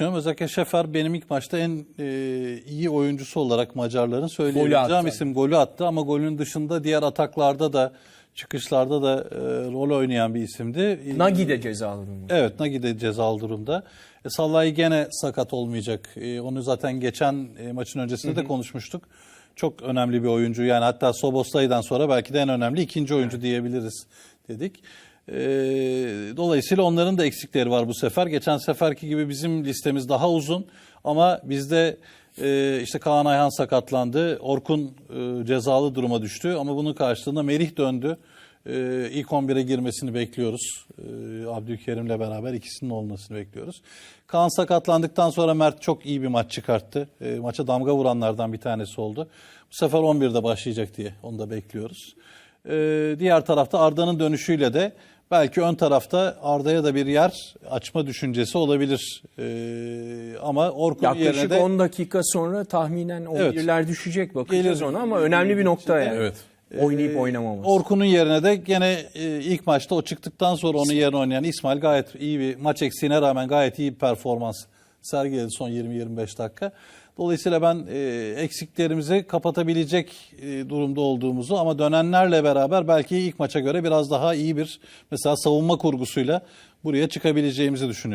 düşünüyorum. Özellikle Şefer benim ilk maçta en e, iyi oyuncusu olarak Macarların söyleyebileceğim isim. Golü attı ama golün dışında diğer ataklarda da çıkışlarda da e, rol oynayan bir isimdi. Nagy de cezalı durumda. Evet Nagy de cezalı durumda. E, Salahi gene sakat olmayacak. E, onu zaten geçen e, maçın öncesinde de konuşmuştuk. Çok önemli bir oyuncu. Yani hatta Soboslay'dan sonra belki de en önemli ikinci oyuncu diyebiliriz dedik. E, dolayısıyla onların da eksikleri var bu sefer. Geçen seferki gibi bizim listemiz daha uzun ama bizde e, işte Kaan Ayhan sakatlandı. Orkun e, cezalı duruma düştü ama bunun karşılığında Merih döndü. Ee, ilk 11'e girmesini bekliyoruz. Ee, Abdülkerim'le beraber ikisinin olmasını bekliyoruz. Kaan sakatlandıktan sonra Mert çok iyi bir maç çıkarttı. Ee, maça damga vuranlardan bir tanesi oldu. Bu sefer 11'de başlayacak diye onu da bekliyoruz. Diğer tarafta Arda'nın dönüşüyle de belki ön tarafta Arda'ya da bir yer açma düşüncesi olabilir. Ee, ama Orkun yerine Yaklaşık de 10 dakika sonra tahminen 11'ler düşecek bakacağız Gelir. ona ama önemli bir nokta yani. Evet. Oynayıp oynamaması. Orkun'un yerine de gene e, ilk maçta o çıktıktan sonra onun yerine oynayan İsmail gayet iyi bir maç eksiğine rağmen gayet iyi bir performans sergiledi son 20-25 dakika. Dolayısıyla ben e, eksiklerimizi kapatabilecek e, durumda olduğumuzu ama dönenlerle beraber belki ilk maça göre biraz daha iyi bir mesela savunma kurgusuyla buraya çıkabileceğimizi düşünüyorum.